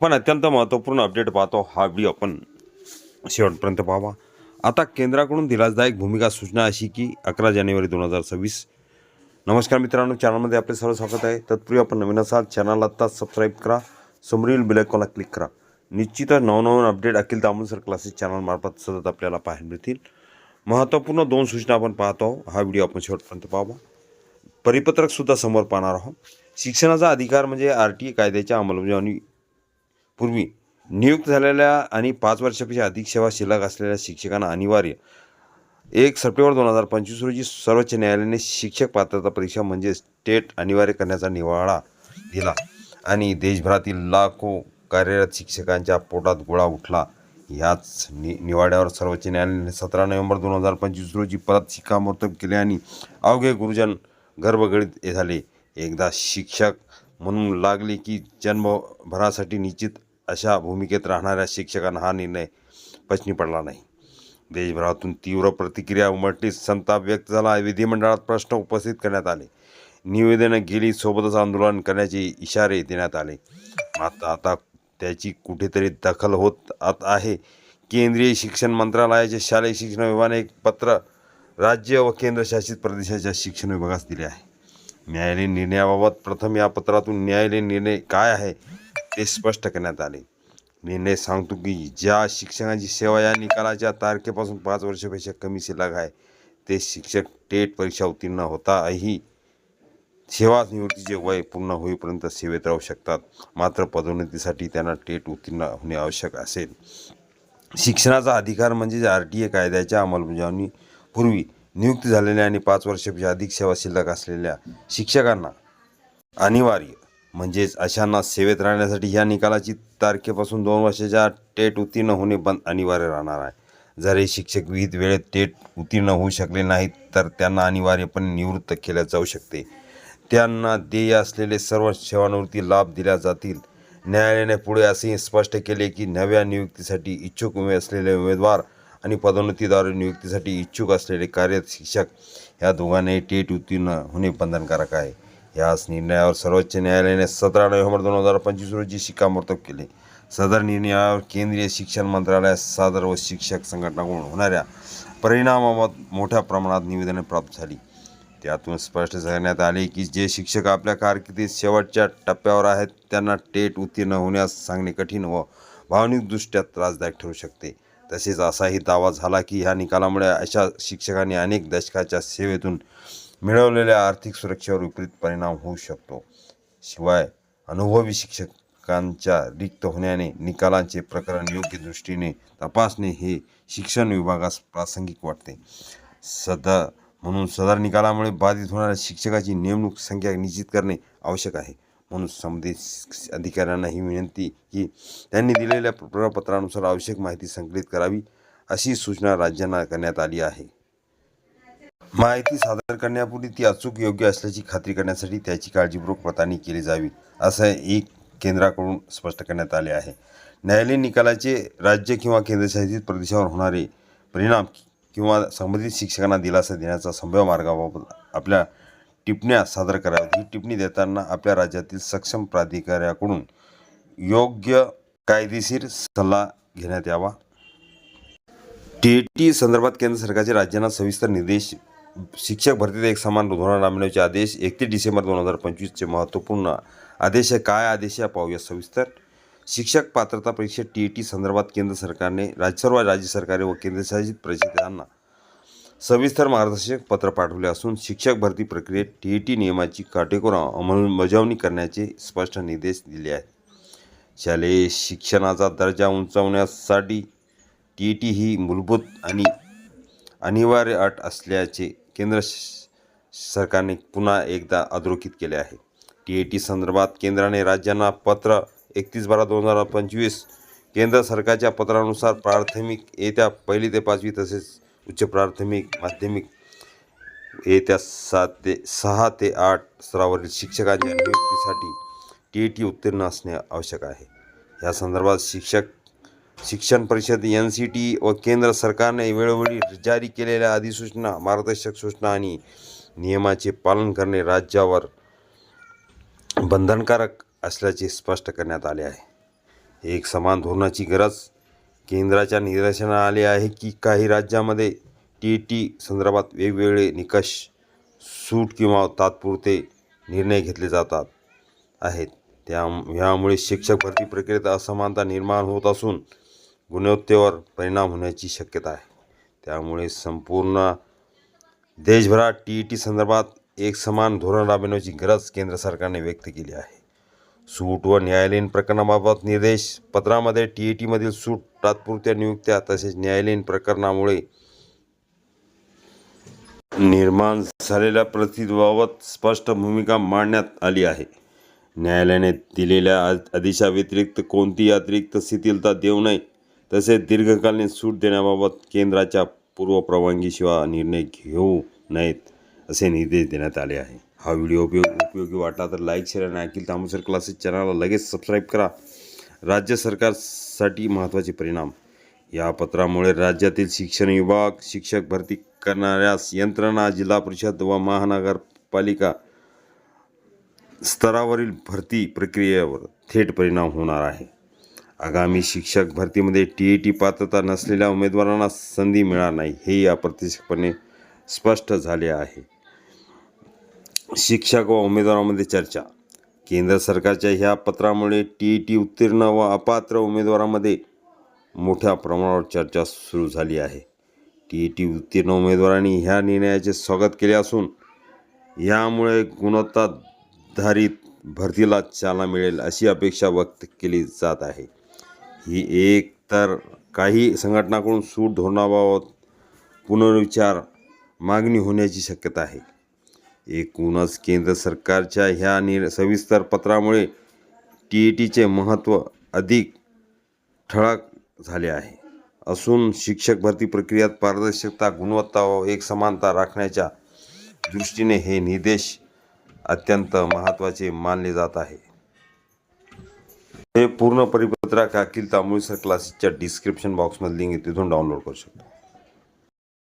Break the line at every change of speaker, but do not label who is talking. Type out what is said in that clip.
पण अत्यंत महत्त्वपूर्ण अपडेट पाहतो हा व्हिडिओ आपण शेवटपर्यंत पाहावा. आता केंद्राकडून दिलासदायक भूमिका सूचना अशी की अकरा जानेवारी दोन हजार सव्वीस. नमस्कार मित्रांनो चॅनलमध्ये आपले सर्व स्वागत आहे. तत्पूर्वी आपण नवीन असाल चॅनल आत्ताच सबस्क्राईब करा समोरील बेलायकॉनला क्लिक करा. निश्चितच नवनवीन अपडेट अखिल दामोदर क्लासेस चॅनलमार्फत सतत आपल्याला पाहायला मिळतील. महत्त्वपूर्ण दोन सूचना आपण पाहतो हा व्हिडिओ आपण शेवटपर्यंत पाहावा. परिपत्रकसुद्धा समोर पाहणार आहोत. शिक्षणाचा अधिकार म्हणजे आर टी ए कायद्याच्या अंमलबजावणी पूर्वी नियुक्त झालेल्या आणि पाच वर्षापेक्षा अधिक सेवा शिल्लक असलेल्या शिक्षकांना अनिवार्य. एक सप्टेंबर दोन हजार पंचवीस रोजी सर्वोच्च न्यायालयाने शिक्षक पात्रता परीक्षा म्हणजे स्टेट अनिवार्य करण्याचा निवाडा दिला आणि देशभरातील लाखो कार्यरत शिक्षकांच्या पोटात गोळा उठला. याच नि निवाड्यावर सर्वोच्च न्यायालयाने सतरा नोव्हेंबर दोन हजार पंचवीस रोजी परत शिक्कामोर्तब केले आणि अवघे गुरुजन गर्भगडीत झाले. एकदा शिक्षक म्हणून लागले की जन्मभरासाठी निश्चित अशा भूमिकेत राहणाऱ्या शिक्षकांना हा निर्णय पचनी पडला नाही. देशभरातून तीव्र प्रतिक्रिया उमटली संताप व्यक्त झाला विधिमंडळात प्रश्न उपस्थित करण्यात आले. निवेदनं गेली सोबतच आंदोलन करण्याचे इशारे देण्यात आले. मात्र आता त्याची कुठेतरी दखल होत आत आहे. केंद्रीय शिक्षण मंत्रालयाचे शालेय शिक्षण विभागाने एक पत्र राज्य व केंद्रशासित प्रदेशाच्या शिक्षण विभागास दिले आहे. न्यायालयीन निर्णयाबाबत प्रथम या पत्रातून न्यायालयीन निर्णय काय आहे? ते स्पष्ट करण्यात आले. निर्णय सांगतो की ज्या शिक्षकांची सेवा या निकालाच्या तारखेपासून पाच वर्षापेक्षा कमी शिल्लक आहे ते शिक्षक टेट परीक्षा उत्तीर्ण होताही सेवा निवृत्तीचे वय पूर्ण होईपर्यंत सेवेत राहू शकतात. मात्र पदोन्नतीसाठी त्यांना टेट उत्तीर्ण होणे आवश्यक असेल. शिक्षणाचा अधिकार म्हणजे आर टी ए कायद्याच्या अंमलबजावणीपूर्वी नियुक्त झालेल्या आणि पाच वर्षापेक्षा अधिक सेवा शिल्लक असलेल्या शिक्षकांना अनिवार्य म्हणजेच अशांना सेवेत राहण्यासाठी ह्या निकालाची तारखेपासून दोन वर्षाच्या टेट उत्तीर्ण होणे बंद अनिवार्य राहणार आहे. जर हे शिक्षक विहित वेळेत टेट उत्तीर्ण होऊ शकले नाहीत तर त्यांना अनिवार्यपणे निवृत्त केल्या जाऊ शकते. त्यांना देय असलेले सर्व सेवानिवृत्ती लाभ दिल्या जातील. न्यायालयाने पुढे असेही स्पष्ट केले की नव्या नियुक्तीसाठी इच्छुक उमे असलेले उमेदवार आणि पदोन्नतीद्वारे नियुक्तीसाठी इच्छुक असलेले कार्यरत शिक्षक या दोघांनाही टेट उत्तीर्ण होणे बंधनकारक आहे. याच निर्णयावर सर्वोच्च न्यायालयाने सतरा नोव्हेंबर दोन हजार पंचवीस रोजी शिक्कामोर्तब केले. सदर निर्णयावर केंद्रीय शिक्षण मंत्रालयात सादर व शिक्षक संघटनाकडून होणाऱ्या परिणामाबाबत मोठ्या प्रमाणात निवेदने प्राप्त झाली. त्यातून स्पष्ट करण्यात आले की जे शिक्षक आपल्या कारकिर्दीत शेवटच्या टप्प्यावर आहेत त्यांना टेट उत्तीर्ण होण्यास सांगणे कठीण व भावनिकदृष्ट्या त्रासदायक ठरू शकते. तसेच असाही दावा झाला की ह्या निकालामुळे अशा शिक्षकांनी अनेक दशकाच्या सेवेतून मिळवलेल्या आर्थिक सुरक्षेवर विपरीत परिणाम होऊ शकतो. शिवाय अनुभवी शिक्षकांच्या रिक्त होण्याने निकालांचे प्रकरण योग्य दृष्टीने तपासणे हे शिक्षण विभागास प्रासंगिक वाटते. सदा म्हणून सदर निकालामुळे बाधित होणाऱ्या शिक्षकाची नेमणूक संख्या निश्चित करणे आवश्यक आहे. म्हणून संबंधित अधिकाऱ्यांना ही विनंती की त्यांनी दिलेल्या प्रपत्रानुसार आवश्यक माहिती संकलित करावी अशी सूचना राज्यांना करण्यात आली आहे. माहिती सादर करण्यापूर्वी ती अचूक योग्य असल्याची खात्री करण्यासाठी त्याची काळजीपूर्वक पडताळणी केली जावी असं एक केंद्राकडून स्पष्ट करण्यात आले आहे. न्यायालयीन निकालाचे राज्य किंवा केंद्रशासित प्रदेशावर होणारे परिणाम किंवा संबंधित शिक्षकांना दिलासा देण्याचा संभाव्य मार्गाबाबत आपल्या टिप्पण्या सादर कराव्यात. ही टिप्पणी देताना आपल्या राज्यातील सक्षम प्राधिकाऱ्याकडून योग्य कायदेशीर सल्ला घेण्यात यावा. टी टी संदर्भात केंद्र सरकारचे राज्यांना सविस्तर निर्देश शिक्षक भरतीत एक समान धोरण राबविण्याचे आदेश एकतीस डिसेंबर दोन हजार पंचवीसचे महत्त्वपूर्ण आदेश काय आदेश या पाहूया सविस्तर. शिक्षक पात्रता परीक्षा टी ई टी संदर्भात केंद्र सरकारने राज्य सर्व राज्य सरकारे व केंद्रशासित प्रदेशांना सविस्तर मार्गदर्शक पत्र पाठवले असून शिक्षक भरती प्रक्रियेत टी ई टी नियमाची काटेकोर अंमलबजावणी करण्याचे स्पष्ट निर्देश दिले आहेत. शालेय शिक्षणाचा दर्जा उंचावण्यासाठी टी ई टी ही मूलभूत आणि अनिवार्य अट असल्याचे केंद्र सरकारने पुन्हा एकदा अधोरेखित केले आहे. टी ए टी संदर्भात केंद्राने राज्यांना पत्र एकतीस बारा दोन हजार पंचवीस केंद्र सरकारच्या पत्रानुसार प्राथमिक येत्या पहिली ते पाचवी तसेच उच्च प्राथमिक माध्यमिक येत्या सात ते सहा ते आठ स्तरावरील शिक्षकांच्या नियुक्तीसाठी टी ई टी उत्तीर्ण असणे आवश्यक आहे. या संदर्भात शिक्षक शिक्षण परिषद एन सी टी व केंद्र सरकारने वेळोवेळी जारी केलेल्या अधिसूचना मार्गदर्शक सूचना आणि नियमाचे पालन करणे राज्यावर बंधनकारक असल्याचे स्पष्ट करण्यात आले आहे. एक समान धोरणाची गरज केंद्राच्या निदर्शनात आले आहे की काही राज्यामध्ये टी टी संदर्भात वेगवेगळे निकष सूट किंवा तात्पुरते निर्णय घेतले जातात आहेत. त्या ह्यामुळे शिक्षक भरती प्रक्रियेत असमानता निर्माण होत असून गुणवत्तेवर परिणाम होण्याची शक्यता आहे. त्यामुळे संपूर्ण देशभरात टी ई टी संदर्भात एक समान धोरण राबविण्याची गरज केंद्र सरकारने व्यक्त केली आहे. सूट व न्यायालयीन प्रकरणाबाबत निर्देश पत्रामध्ये टी ई टीमधील सूट तात्पुरत्या नियुक्त्या तसेच न्यायालयीन प्रकरणामुळे निर्माण झालेल्या प्रतिबाबत स्पष्ट भूमिका मांडण्यात आली आहे. न्यायालयाने दिलेल्या आदेशाव्यतिरिक्त कोणतीही अतिरिक्त शिथिलता देऊ नये तसेच दीर्घकालीन सूट देण्याबाबत केंद्राच्या पूर्वपरवानगीशिवाय निर्णय घेऊ नयेत असे निर्देश देण्यात आले आहे हा व्हिडिओ उपयोग उपयोगी वाटला तर लाईक शेअर आणि अखिल तामोसर क्लासेस चॅनलला लगेच सबस्क्राईब करा. राज्य सरकारसाठी महत्त्वाचे परिणाम. या पत्रामुळे राज्यातील शिक्षण विभाग शिक्षक भरती करणाऱ्या यंत्रणा जिल्हा परिषद व महानगरपालिका स्तरावरील भरती प्रक्रियेवर थेट परिणाम होणार आहे. आगामी शिक्षक भरतीमध्ये टी ई टी पात्रता नसलेल्या उमेदवारांना संधी मिळणार नाही हे अप्रत्यक्षपणे स्पष्ट झाले आहे. शिक्षक व उमेदवारांमध्ये चर्चा. केंद्र सरकारच्या ह्या पत्रामुळे टी ई टी उत्तीर्ण व अपात्र उमेदवारांमध्ये मोठ्या प्रमाणावर चर्चा सुरू झाली आहे. टी ई टी उत्तीर्ण उमेदवारांनी ह्या निर्णयाचे स्वागत केले असून यामुळे गुणवत्ताधारित भरतीला चालना मिळेल अशी अपेक्षा व्यक्त केली जात आहे. ही एक तर काही संघटनाकडून सूट धोरणाबाबत पुनर्विचार मागणी होण्याची शक्यता आहे. एकूणच केंद्र सरकारच्या ह्या निर सविस्तर पत्रामुळे टी ई टीचे महत्त्व अधिक ठळक झाले आहे. असून शिक्षक भरती प्रक्रियेत पारदर्शकता गुणवत्ता व एक समानता राखण्याच्या दृष्टीने हे निर्देश अत्यंत महत्त्वाचे मानले जात आहे. पूर्ण परिपत्रक अखिल तांबुळसर क्लासेसच्या डिस्क्रिप्शन बॉक्समध्ये लिंक आहे तिथून डाउनलोड करू शकता.